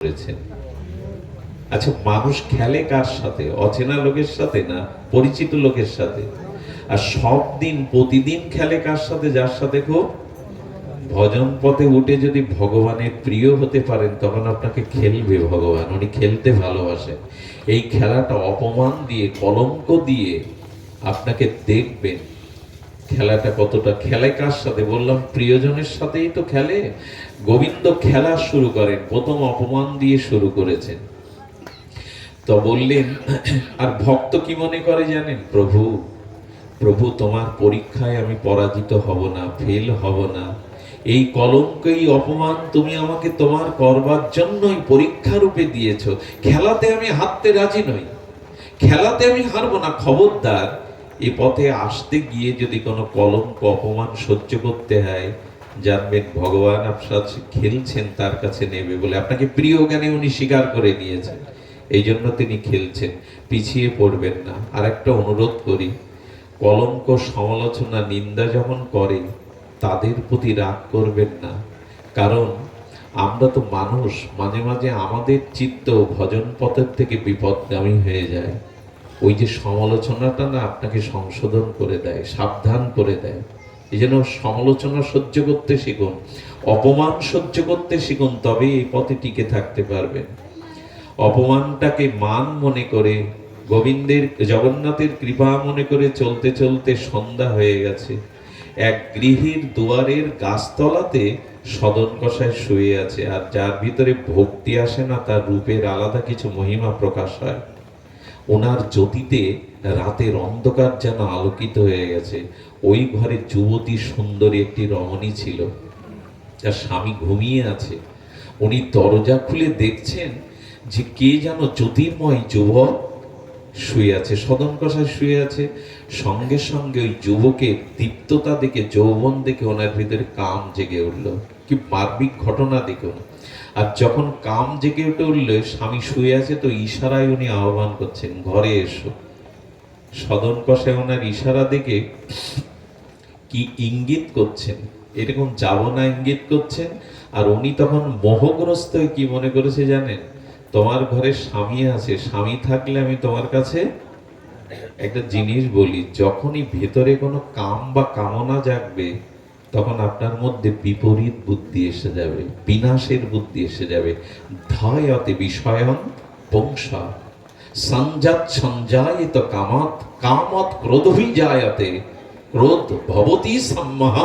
করেছেন। আচ্ছা মানুষ খেলে কার সাথে? অচেনা লোকের সাথে না পরিচিত লোকের সাথে? আর সব দিন প্রতিদিন খেলে কার সাথে? যার সাথে খুব? ভজন পথে উঠে যদি ভগবানের প্রিয় হতে পারেন, তখন আপনাকে খেলবে ভগবান। উনি খেলতে ভালোবাসেন। এই খেলাটা অপমান দিয়ে, কলঙ্ক দিয়ে আপনাকে দেখবেন। খেলাটা কতটা খেলায় কার সাথে? বললাম, প্রিয়জনের সাথেই তো খেলে। গোবিন্দ খেলা শুরু করেন, প্রথম অপমান দিয়ে শুরু করেছেন। তো বললেন, আর ভক্ত কি মনে করে জানেন? প্রভু প্রভু, তোমার পরীক্ষায় আমি পরাজিত হব না ফেল হব না। এই কলঙ্ক এই অপমান তুমি আমাকে তোমার করবার জন্যই পরীক্ষা রূপে দিয়েছ। খেলাতে আমি হারতে রাজি নই। খেলাতে আমি হারবো না, খবরদার। এ পথে আসতে গিয়ে যদি কোনো কলঙ্ক অপমান সহ্য করতে হয় জানবেন ভগবান আপনার সাথে খেলছেন তার কাছে নেবে বলে আপনাকে প্রিয় জ্ঞানে উনি স্বীকার করে নিয়েছেন। এই জন্য তিনি খেলছেন, পিছিয়ে পড়বেন না। আর একটা অনুরোধ করি, কলঙ্ক সমালোচনা, নিন্দা যখন করে তাদের প্রতি রাগ করবেন না। কারণ আমরা তো মানুষ, মাঝে মাঝে আমাদের চিত্ত ভজন পথের থেকে বিপদগামী হয়ে যায়। ওই যে সমালোচনাটা না আপনাকে সংশোধন করে দেয়, সাবধান করে দেয়। এই জন্য সমালোচনা সহ্য করতে শিখুন, অপমান সহ্য করতে শিখুন, তবে এই পথে টিকে থাকতে পারবেন। অপমানটাকে মান মনে করে, গোবিন্দের, জগন্নাথের কৃপা মনে করে চলতে চলতে সন্ধ্যা হয়ে গেছে। এক গৃহীর দুয়ারের গাছতলাতে সদন কষায় শুয়ে আছে, আর যার ভিতরে ভক্তি আসে না, তার রূপের আলাদা কিছু মহিমা প্রকাশ হয়। ওনার জ্যোতিতে রাতের অন্ধকার যেন আলোকিত হয়ে গেছে। ওই ঘরে যুবতী সুন্দরী একটি রমণী ছিল। যার স্বামী ঘুমিয়ে আছে। উনি দরজা খুলে দেখছেন যে কে যেন জ্যোতির্ময় যুবক শুয়ে আছে, সদন কষায় শুয়ে আছে। সঙ্গে সঙ্গে ওই যুবকের দীপ্ততা দেখে যৌবন দেখে ওনার ভিতরে কাম জেগে উঠল। কি মার্মিক ঘটনা দেখুন। আর যখন কাম জেগে উঠে উঠলে, স্বামী শুয়ে আছে তো ইশারায় উনি আহ্বান করছেন, ঘরে এসো। সদন কষায় ওনার ইশারা দেখে কি ইঙ্গিত করছেন? এরকম যাব না ইঙ্গিত করছেন? আর উনি তখন মোহগ্রস্ত কি মনে করেছে জানেন? তোমার ঘরে স্বামী আছে, স্বামী থাকলে আমি তোমার কাছে একটা জিনিস বলি, যখনই ভেতরে কোনো কাম বা কামনা জাগবে তখন আপনার মধ্যে বিপরীত বুদ্ধি এসে যাবে, বিনাশের বুদ্ধি এসে যাবে। ধায়তে বিষয়ন বংশা, সঞ্জাত সঞ্জায়িত কামাত, কামত ক্রোধভিজায়তে, ক্রোধ ভবতি সম্মহ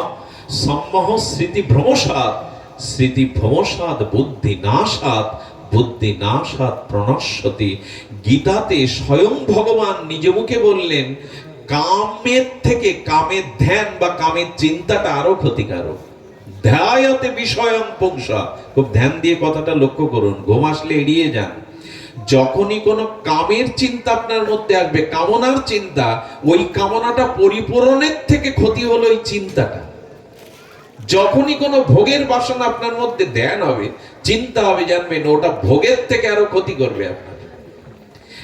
সম্মহ স্মৃতি ভ্রমসাদ স্মৃতি ভ্রমসাদ বুদ্ধি নাশাদ বুদ্ধি নাশাদ প্রণশ্যতি গীতাতে স্বয়ং ভগবান নিজ মুখে বললেন কামের থেকে কামের ধ্যান বা কামের চিন্তাটা আরও ক্ষতিকারক। ধ্যায়তে বিষয়ং পুংসা। খুব ধ্যান দিয়ে কথাটা লক্ষ্য করুন, ঘুম আসলে এড়িয়ে যান। যখনই কোনো কামের চিন্তা আপনার মধ্যে আসবে, কামনার চিন্তা, ওই কামনাটা পরিপূরণের থেকে ক্ষতি হলো ওই চিন্তাটা। যখনই কোনো ভোগের বাসনা আপনার মধ্যে ধ্যান হবে, চিন্তা হবে, জানবেন ওটা ভোগের থেকে আরও ক্ষতি করবে আপনার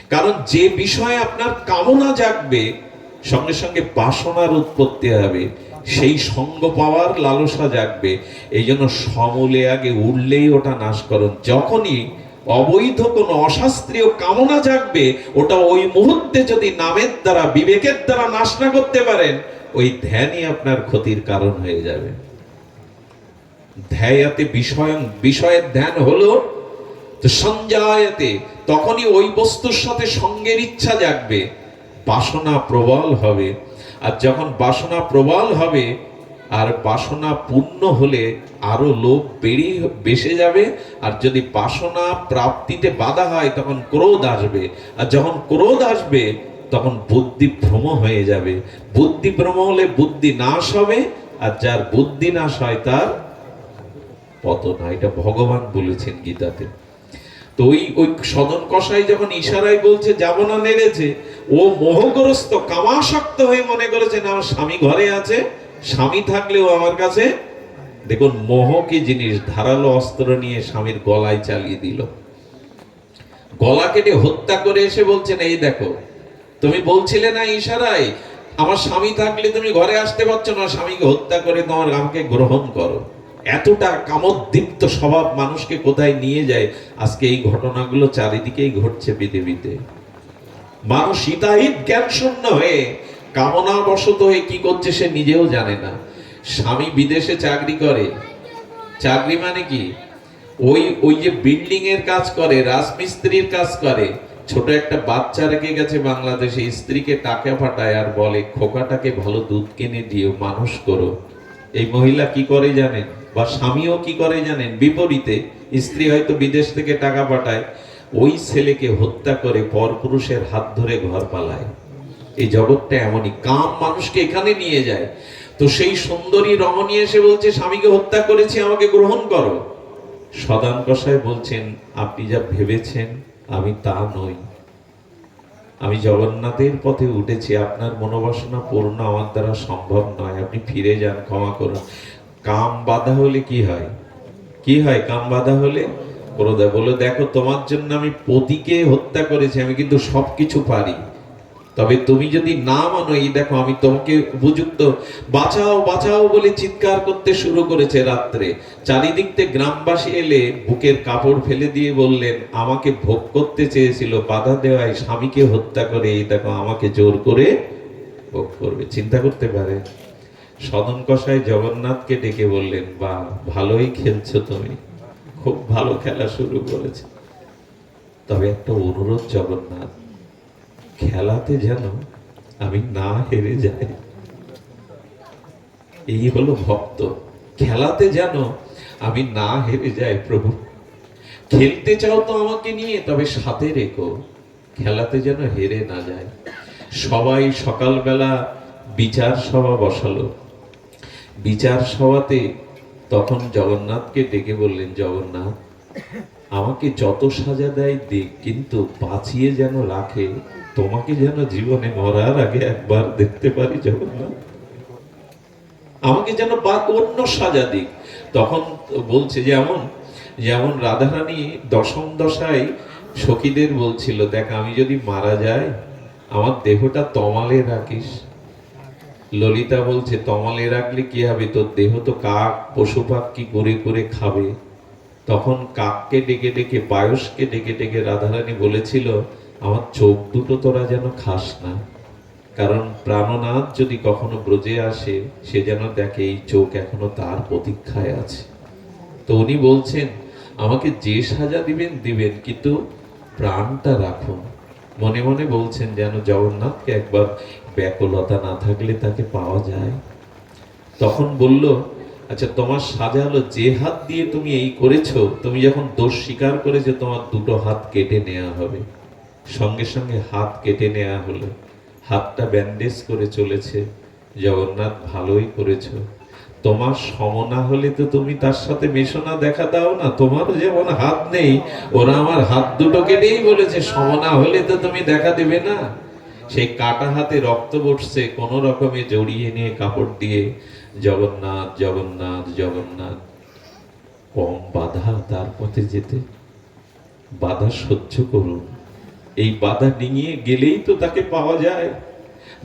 কারণ যে বিষয়ে আপনার কামনা জাগবে সঙ্গে সঙ্গে বাসনার উৎপত্তি হবে, সেই সঙ্গ পাওয়ার লালসা জাগবে। এই জন্য সমূলে আগে উঠলেই ওটা নাশ করুন যখনই অবৈধ কোনো অশাস্ত্রীয় কামনা জাগবে, ওটা ওই মুহূর্তে যদি নামের দ্বারা, বিবেকের দ্বারা নাশ না করতে পারেন, ওই ধ্যানই আপনার ক্ষতির কারণ হয়ে যাবে। ধ্যায়াতে বিষয়, বিষয়ের ধ্যান হলো সঞ্জায়তে, তখনই ওই বস্তুর সাথে সঙ্গের ইচ্ছা জাগবে। বাসনা প্রবল হবে। আর যখন বাসনা প্রবল হবে, আর বাসনা পূর্ণ হলে আরও লোভ বেড়ে বেসে যাবে, আর যদি বাসনা প্রাপ্তিতে বাধা হয়, তখন ক্রোধ আসবে। আর যখন ক্রোধ আসবে, তখন বুদ্ধি ভ্রম হয়ে যাবে। বুদ্ধি ভ্রম হলে বুদ্ধি নাশ হবে, আর যার বুদ্ধি নাশ হয়, তার পতন এটা ভগবান বলেছেন গীতাতে। তো ওই ওই সদন কষাই যখন ইশারায় বলছে, যাব না নেড়েছে, ও মোহগ্রস্ত কামাসক্ত হয়ে মনে করেছে, না, আমার স্বামী ঘরে আছে, স্বামী থাকলেও আমার কাছে দেখুন, মোহ কি জিনিস, ধারালো অস্ত্র নিয়ে স্বামীর গলায় চালিয়ে দিল। গলা কেটে হত্যা করে এসে বলছেন, এই দেখো, তুমি বলছিলে না ইশারায়, আমার স্বামী থাকলে তুমি ঘরে আসতে পারছ না, স্বামীকে হত্যা করে তোমার আমাকে গ্রহণ করো। এতটা কামোদ্দীপ্ত স্বভাব মানুষকে কোথায় নিয়ে যায়? আজকে এই ঘটনাগুলো চারিদিকেই ঘটছে পৃথিবীতে। মানুষ হিতাহিত জ্ঞান শূন্য হয়ে কামনা বশত হয়ে কি করছে সে নিজেও জানে না। স্বামী বিদেশে চাকরি করে। চাকরি মানে কি? ওই ওই যে বিল্ডিং এর কাজ করে, রাজমিস্ত্রির কাজ করে। ছোট একটা বাচ্চা রেখে গেছে বাংলাদেশে, স্ত্রীকে টাকা ফাটায় আর বলে, খোকাটাকে ভালো দুধ কিনে দিও, মানুষ করো। এই মহিলা কি করে জানেন? বা স্বামীও কি করে জানেন? বিপরীতে স্ত্রী হয়তো বিদেশ থেকে টাকা পাঠায়, ওই ছেলেকে হত্যা করে পরপুরুষের হাত ধরে ঘর পালায়। এই জগৎটা এমনই। কাম মানুষকে এখানে নিয়ে যায়। তো সেই সুন্দরী রমণী এসে বলছে, স্বামীকে হত্যা করেছি, আমাকে গ্রহণ করো। সদান কষায় বলছেন, আপনি যা ভেবেছেন, আমি তা নই। আমি জগন্নাথের পথে উঠেছি। আপনার মনোবাসনা পূর্ণ আমার দ্বারা সম্ভব নয়। আপনি ফিরে যান, ক্ষমা করুন। কাম বাধা হলে কি হয়? কি হয় কাম বাধা হলে? ক্রোধ বলে দেখো, তোমার জন্য আমি পতিকে হত্যা করেছি, আমি কিন্তু সবকিছু পারি। তবে তুমি যদি না মানো, এই দেখো, আমি তোমাকে উপযুক্ত। বাঁচাও বাঁচাও বলে চিৎকার করতে শুরু করেছে রাত্রে। চারিদিক থেকে গ্রামবাসী এলে বুকের কাপড় ফেলে দিয়ে বললেন, আমাকে ভোগ করতে চেয়েছিল, বাধা দেওয়ায় স্বামীকে হত্যা করে, এই দেখো, আমাকে জোর করে ভোগ করবে। চিন্তা করতে পারে। সদন কষাই জগন্নাথকে ডেকে বললেন, বা, ভালোই খেলছো তুমি। খুব ভালো খেলা শুরু করেছে। তবে একটা অনুরোধ জগন্নাথ, খেলাতে যেন আমি না হেরে যাই। এই হলো ভক্ত। খেলাতে যেন আমি না হেরে যাই, প্রভু। খেলতে চাও তো আমাকে নিয়ে, তবে সাথে রেখো। খেলাতে যেন হেরে না যায় সবাই সকালবেলা বিচার সভা বসালো। বিচার সভাতে তখন জগন্নাথকে ডেকে বললেন, জগন্নাথ, আমাকে যত সাজা দেয় দিক, কিন্তু বাঁচিয়ে যেন রাখে, তোমাকে যেন জীবনে মরার আগে একবার দেখতে পারি, জগন্নাথ। আমাকে যেন অন্য সাজা দিক। তখন বলছে, যেমন যেমন রাধারানী দশম দশায় সখীদের বলছিল, দেখ, আমি যদি মারা যাই, আমার দেহটা তমালে রাখিস। ললিতা বলছে তমালে রাখলে কি হবে? তোর দেহ তো কাক পশু পাখি করে করে খাবে? তখন কাককে ডেকে ডেকে পায়সকে ডেকে ডেকে রাধারানী বলেছিল, আমার চোখ দুটো তোরা যেন খাস না। কারণ প্রাণনাথ যদি কখনো ব্রজে আসে, সে যেন দেখে এই চোখ এখনও তার প্রতীক্ষায় আছে। তো উনি বলছেন, আমাকে যে সাজা দিবেন দিবেন, কিন্তু প্রাণটা রাখুন। মনে মনে বলছেন যেন জগন্নাথকে একবার ব্যাকুলতা না থাকলে তাকে পাওয়া যায়। তখন বলল আচ্ছা তোমার সাজা হলো যে হাত দিয়ে তুমি এই করেছ, তুমি যখন দোষ স্বীকার করেছ, তোমার দুটো হাত কেটে নেওয়া হবে। সঙ্গে সঙ্গে হাত কেটে নেওয়া হলো। হাতটা ব্যান্ডেজ করে চলেছে। জগন্নাথ ভালোই করেছ। তোমার সমনা হলে তো তুমি তার সাথে মেশনা দেখা দাও না। তোমারও যেমন হাত নেই, ওরা আমার হাত দুটো কেটেই বলেছে সমনা হলে তো তুমি দেখা দেবে না। সেই কাটা হাতে রক্ত বসছে, কোন রকমে জড়িয়ে নিয়ে কাপড় দিয়ে, জগন্নাথ জগন্নাথ জগন্নাথ। কম বাধা তার পথে যেতে। বাধা সহ্য করুন। এই বাধা ডিঙিয়ে গেলেই তো তাকে পাওয়া যায়।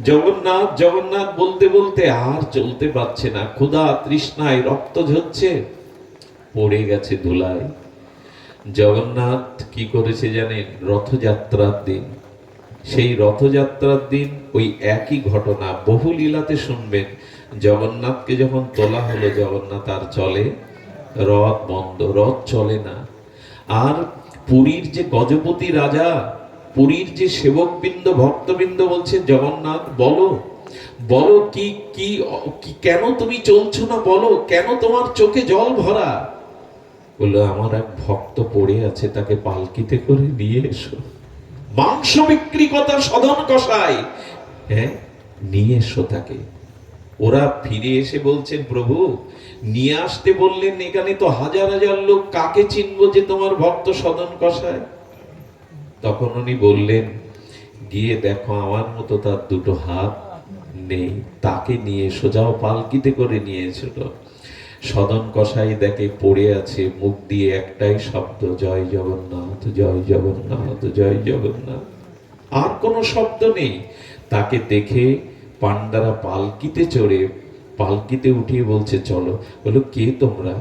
জগন্নাথ জগন্নাথ বলতে বলতে আর চলতে পারছে না। ক্ষুধা তৃষ্ণায় রক্ত ঝরছে, পড়ে গেছে ধুলায়। জগন্নাথ কি করেছে জানেন? রথযাত্রার দিন। সেই রথযাত্রার দিন ওই একই ঘটনা বহু লীলাতে শুনবেন। জগন্নাথকে যখন তোলা হলো, জগন্নাথ আর চলে, রথ বন্ধ, রথ চলে না। আর পুরীর যে গজপতি রাজা পুরীর যে সেবকবৃন্দ, ভক্তবৃন্দ বলছে জগন্নাথ, বলো বলো কি কি, কেন তুমি চলছো না? বলো, কেন তোমার চোখে জল ভরা? বলল, আমার এক ভক্ত পড়ে আছে, তাকে পালকিতে করে নিয়ে এসো। মাংস বিক্রি কথা সদন কষায়। হ্যাঁ নিয়ে এসো তাকে। ওরা ফিরে এসে বলছেন, প্রভু, নিয়ে আসতে বললেন, এখানে তো হাজার হাজার লোক, কাকে চিনবো যে তোমার ভক্ত সদন কষায়? তখন উনি বললেন, গিয়ে দেখো, আমার মতো তার দুটো হাত নেই। তাকে নিয়ে সোজাও পালকিতে করে নিয়েছিল সদন কষাই দেখে পড়ে আছে, মুখ দিয়ে একটাই শব্দ, জয় জগন্নাথ জয় জগন্নাথ জয় জগন্নাথ। আর কোনো শব্দ নেই। তাকে দেখে পান্ডারা পালকিতে চড়ে, পালকিতে উঠিয়ে বলছে, চলো। বলো কে তোমরা?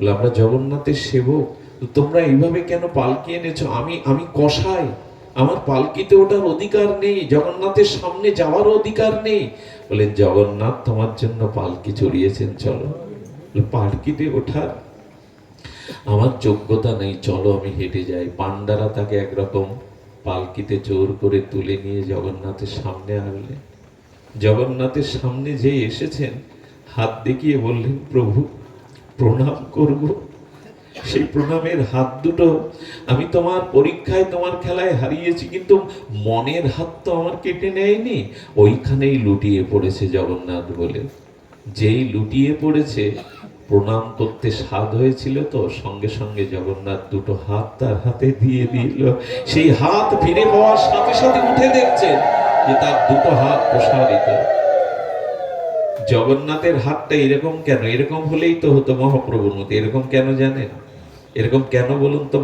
বলে আমরা জগন্নাথের সেবক। তোমরা এইভাবে কেন পালকি এনেছো? আমি আমি কষাই আমার পালকিতে ওঠার অধিকার নেই, জগন্নাথের সামনে যাওয়ার অধিকার নেই। বলে, জগন্নাথ তোমার জন্য পালকি চড়িয়েছেন, চলো। পালকিতে ওঠার আমার যোগ্যতা নেই, চলো আমি হেঁটে যাই। পান্ডারা তাকে একরকম পালকিতে জোর করে তুলে নিয়ে জগন্নাথের সামনে আনলে জগন্নাথের সামনে যে এসেছেন, হাত দেখিয়ে বললেন, প্রভু, প্রণাম করব। সেই প্রণামের হাত দুটো আমি তোমার পরীক্ষায়, তোমার খেলায় হারিয়েছি, কিন্তু মনের হাত তো আমার কেটে নেয়নি। ওইখানেই লুটিয়ে পড়েছে জগন্নাথ বলে। যেই লুটিয়ে পড়েছে, প্রণাম করতে স্বাদ হয়েছিল তো, সঙ্গে সঙ্গে জগন্নাথ দুটো হাত তার হাতে দিয়ে দিল। সেই হাত ফিরে পাওয়ার সাথে সাথে উঠে দেখছেন যে তার দুটো হাত প্রসারিত। জগন্নাথের হাতটা এরকম কেন? এরকম হলেই তো হতো মহাপ্রভুর মতো। এরকম কেন জানেন? এরকম কেন বলুন তো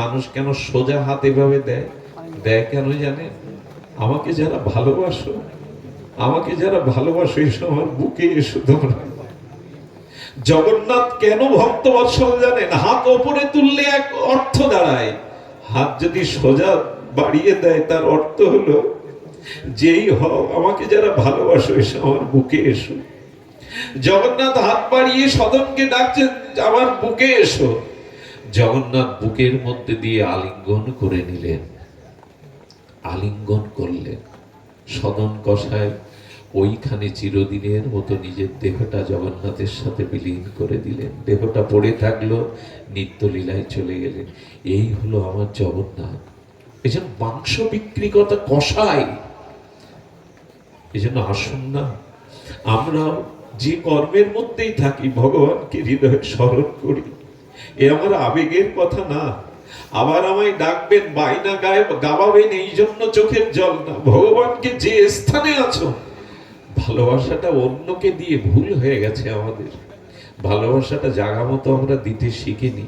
মানুষ কেন সোজা হাত এভাবে দেয়? দেয় কেন জানেন? আমাকে যারা ভালোবাসো, আমাকে যারা ভালোবাসো এসো আমার বুকে এসো তোমরা। জগন্নাথ কেন ভক্ত বৎসল জানেন? হাত ওপরে তুললে এক অর্থ দাঁড়ায়। হাত যদি সোজা বাড়িয়ে দেয়, তার অর্থ হলো যেই হও আমাকে যারা ভালোবাসো, এসো আমার বুকে এসো। জগন্নাথ হাত বাড়িয়ে সদনকে ডাকছেন আমার বুকে এসো। জগন্নাথ বুকের মধ্যে দিয়ে আলিঙ্গন করে নিলেন। আলিঙ্গন করলেন। সদন কষায় ওইখানে চিরদিনের মতো নিজের দেহটা জগন্নাথের সাথে বিলীন করে দিলেন। দেহটা পড়ে থাকল নিত্যলীলায় চলে গেলেন। এই হলো আমার জগন্নাথ। এই জন্য মাংস বিক্রি কথা কষায় এই জন্য আসুন না। আমরা যে কর্মের মধ্যেই থাকি, ভগবানকে হৃদয়ে স্মরণ করি। এ আমার আবেগের কথা না। আবার আমায় ডাকবেন বাইনা গায়ে, গাবাবেন, এই জন্য চোখের জল না। ভগবানকে যে স্থানে আছো, ভালোবাসাটা অন্যকে দিয়ে ভুল হয়ে গেছে আমাদের। ভালোবাসাটা জাগা মতো আমরা দিতে শিখিনি।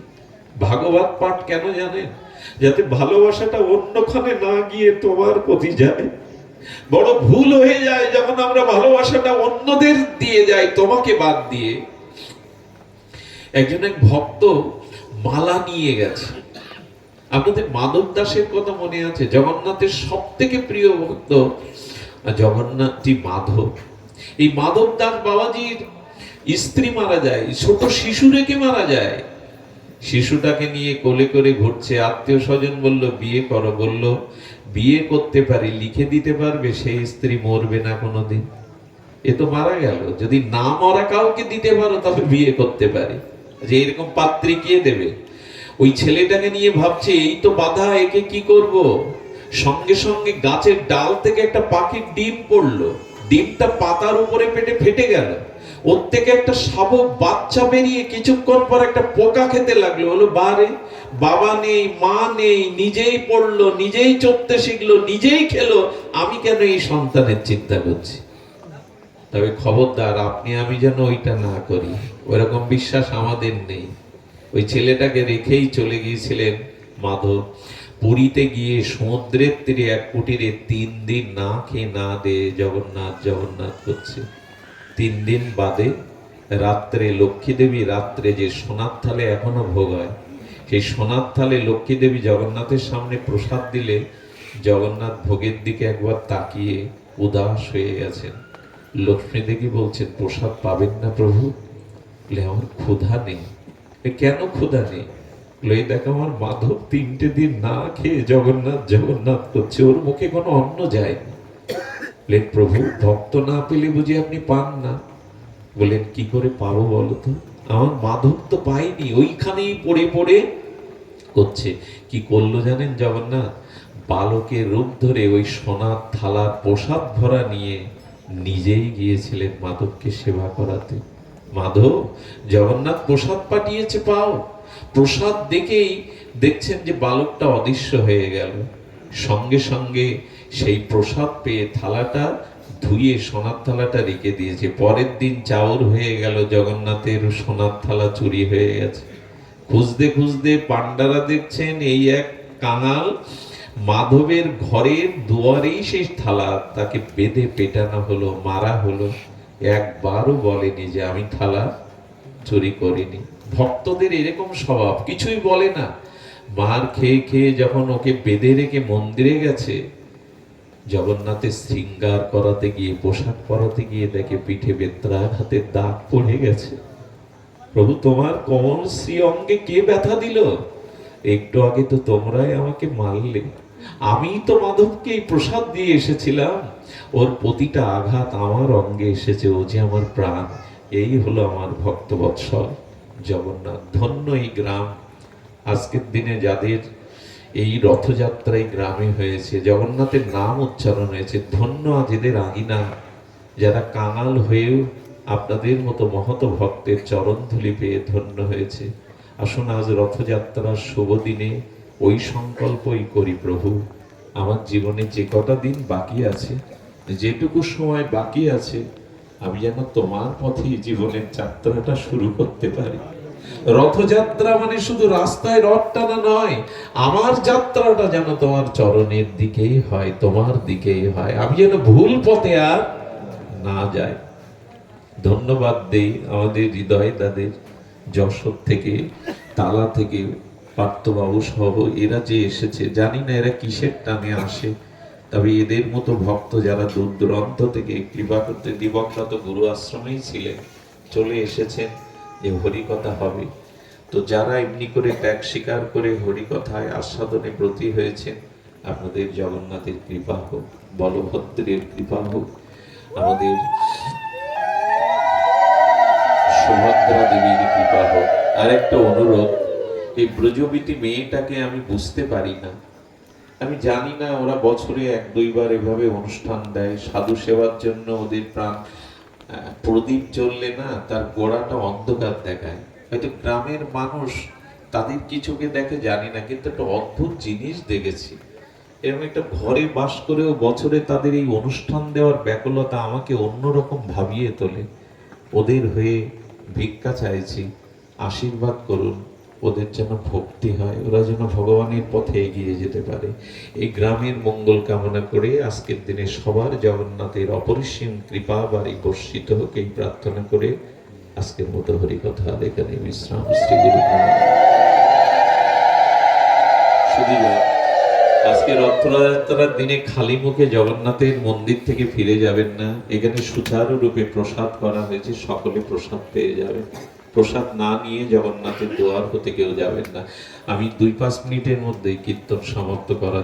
ভাগবত পাঠ কেন জানেন? যাতে ভালোবাসাটা অন্যখানে না গিয়ে তোমার প্রতি যায়। বড় ভুল হয়ে যায় যখন আমরা ভালোবাসাটা অন্যদের দিয়ে যাই, তোমাকে বাদ দিয়ে। একজন এক ভক্ত মালা নিয়ে গেছে। আপনাদের মাধব দাসের কথা মনে আছে? জগন্নাথের সব থেকে প্রিয় ভক্ত জগন্নাথটি মাধব। এই মাধব দাস বাবাজির স্ত্রী মারা যায়, ছোট শিশু রেখে মারা যায়। শিশুটাকে নিয়ে কোলে করে ঘুরছে, আত্মীয় স্বজন বলল, বিয়ে করো, বলল, বিয়ে করতে পারি, লিখে দিতে পারবে, সেই স্ত্রী মরবে না কোনোদিন। এ তো মারা গেল। যদি না মরা কাউকে দিতে পারো, তবে বিয়ে করতে পারি। যে এরকম পাত্রী কে দেবে? ওই ছেলেটাকে নিয়ে ভাবছে, এই তো বাধা, একে কি করব? সঙ্গে সঙ্গে গাছের ডাল থেকে একটা পাখির ডিম পড়ল। ডিমটা পাতার উপরে পেটে ফেটে গেল। ওর থেকে একটা শাবক বাচ্চা বেরিয়ে কিছুক্ষণ পর একটা পোকা খেতে লাগল। হলো বারে, বাবা নেই, মা নেই, নিজেই পড়ল, নিজেই চড়তে শিখলো, নিজেই খেলো। আমি কেন এই সন্তানের চিন্তা করছি? তবে খবরদার, আপনি, আমি যেন ওইটা না করি। ওরকম বিশ্বাস আমাদের নেই। ওই ছেলেটাকে রেখেই চলে গিয়েছিলেন মাধব। পুরীতে গিয়ে সমুদ্রের তীরে এক কুটিরে তিন দিন না খেয়ে না দে জগন্নাথ জগন্নাথ করছে। তিন দিন বাদে রাত্রে লক্ষ্মী দেবী রাত্রে যে সোনার থালে এখনও ভোগ হয় সেই সোনার থালে লক্ষ্মী দেবী জগন্নাথের সামনে প্রসাদ দিলে জগন্নাথ ভোগের দিকে একবার তাকিয়ে উদাস হয়ে গেছেন। লক্ষ্মী দেবী বলছেন প্রসাদ পাবেন না প্রভু? বলে আমার ক্ষুধা নেই। কেন ক্ষুধা নেই? বলে, দেখ আমার মাধব তিনটে দিন না খেয়ে জগন্নাথ জগন্নাথ করছে ওর মুখে কোনো অন্ন যায়নি। বলেন প্রভু, ভক্ত না পেলে বুঝি আপনি পান না? বলেন কি করে পাবো বলো তো? আমার মাধব তো পাইনি ওইখানেই পড়ে পড়ে করছে। কি করল জানেন জগন্নাথ? বালকের রূপ ধরে ওই সোনার থালার প্রসাদ ভরা নিয়ে নিজেই গিয়েছিলেন মাধবকে সেবা করাতে। মাধব, জগন্নাথ প্রসাদ পাঠিয়েছে, পাও। প্রসাদ দেখেই দেখছেন যে বালকটা অদৃশ্য হয়ে গেল। সঙ্গে সঙ্গে সেই প্রসাদ পেয়ে থালাটা ধুয়ে সোনার থালাটা রেখে দিয়েছে। পরের দিন চাউর হয়ে গেল জগন্নাথের সোনার থালা চুরি হয়ে গেছে। খুঁজতে খুঁজতে পান্ডারা দেখছেন এই এক কাঙাল মাধবের ঘরের দুয়ারেই সেই থালা, তাকে বেঁধে পেটানো হলো, মারা হলো। একবারও বলেনি যে আমি থালা চুরি করিনি। ভক্তদের এরকম স্বভাব, কিছুই বলে না। মার খেয়ে খেয়ে যখন ওকে বেঁধে রেখে মন্দিরে গেছে জগন্নাথের শৃঙ্গার করাতে গিয়ে, পোশাক পরাতে গিয়ে দেখে পিঠে বেত্রাঘাতের দাগ পড়ে গেছে। প্রভু, তোমার কোমল শ্রী অঙ্গে কে ব্যথা দিল? একটু আগে তো তোমরাই আমাকে মারলে। আমি তো মাধবকে প্রসাদ দিয়ে এসেছিলাম। ওর প্রতিটা আঘাত আমার অঙ্গে এসেছে, ও যে আমার প্রাণ, এই হলো আমার ভক্তবৎসল। জগন্নাথ, ধন্য এই গ্রাম। আজকের দিনে যাদের এই রথযাত্রায় গ্রামে হয়েছে, জগন্নাথের নাম উচ্চারণ হয়েছে, ধন্য আজ এদের আগিনা যারা কাঙাল হয়েও আপনাদের মতো মহত ভক্তের চরণধুলি পেয়ে ধন্য হয়েছে। আসুন আজ রথযাত্রার শুভ দিনে ওই সংকল্পই করি প্রভু। আমার জীবনে যে কটা দিন বাকি আছে, যেটুকু সময় বাকি আছে, আমি যেন তোমার পথেই জীবনের যাত্রাটা শুরু করতে পারি। রথযাত্রা মানে শুধু রাস্তায় রথ টানা নয়, আমার যাত্রাটা যেন তোমার চরণের দিকেই হয়, তোমার দিকেই হয়। আমি যেন ভুল পথে আর না যাই। ধন্যবাদ দেই আমাদের হৃদয় তাদের, যশোর থেকে, তালা থেকে, পার্থবাবু সহ এরা যে এসেছে। জানি না এরা কিসের টানে আসে, তবে এদের মতো ভক্ত যারা দূর দূরান্ত থেকে কৃপা করতে দিবকরত গুরু আশ্রমেই ছিলেন, চলে এসেছেন। যে হরিকথা হবে। তো যারা এমনি করে ত্যাগ স্বীকার করে হরিকথায় আস্বাদনে ব্রতী হয়েছেন, আপনাদের জগন্নাথের কৃপা হোক, বলভদ্রের কৃপা হোক, আমাদের সুভদ্রা দেবীর কৃপা হোক। আর একটা অনুরোধ, এই ব্রজবীতি মেয়েটাকে আমি বুঝতে পারি না। আমি জানি না, ওরা বছরে এক দুইবার এভাবে অনুষ্ঠান দেয়, সাধু সেবার জন্য ওদের প্রাণ প্রদীপ জ্বললে না তার গোড়াটা অন্ধকার দেখায়। হয়তো গ্রামের মানুষ তাদের কিছুকে দেখে জানি না, কিন্তু একটা অদ্ভুত জিনিস দেখেছি। এরকম একটা ঘরে বাস করেও বছরে তাদের এই অনুষ্ঠান দেওয়ার ব্যাকুলতা আমাকে অন্যরকম ভাবিয়ে তোলে। ওদের হয়ে ভিক্ষা চাইছি, আশীর্বাদ করুন। ওদের যেন ভক্তি হয়, ওরা যেন ভগবানের পথে এগিয়ে যেতে পারে। এই গ্রামের মঙ্গল কামনা করে আজকের দিনে সবার জগন্নাথের অপরিসীম কৃপা বাড়ি বর্ষিত হোক এই প্রার্থনা করে আজকের মতো হরিকথা এখানে বিশ্রাম। শ্রী গুরু আজকে রথযাত্রার দিনে খালি মুখে জগন্নাথের মন্দির থেকে ফিরে যাবেন না। এখানে সুচারু রূপে প্রসাদ করা হয়েছে, সকলে প্রসাদ পেয়ে যাবেন। প্রসাদ না নিয়ে জগন্নাথের দোয়ার হতে কেউ যাবেন না। আমি দুই পাঁচ মিনিটের মধ্যে কীর্তন সমাপ্ত করার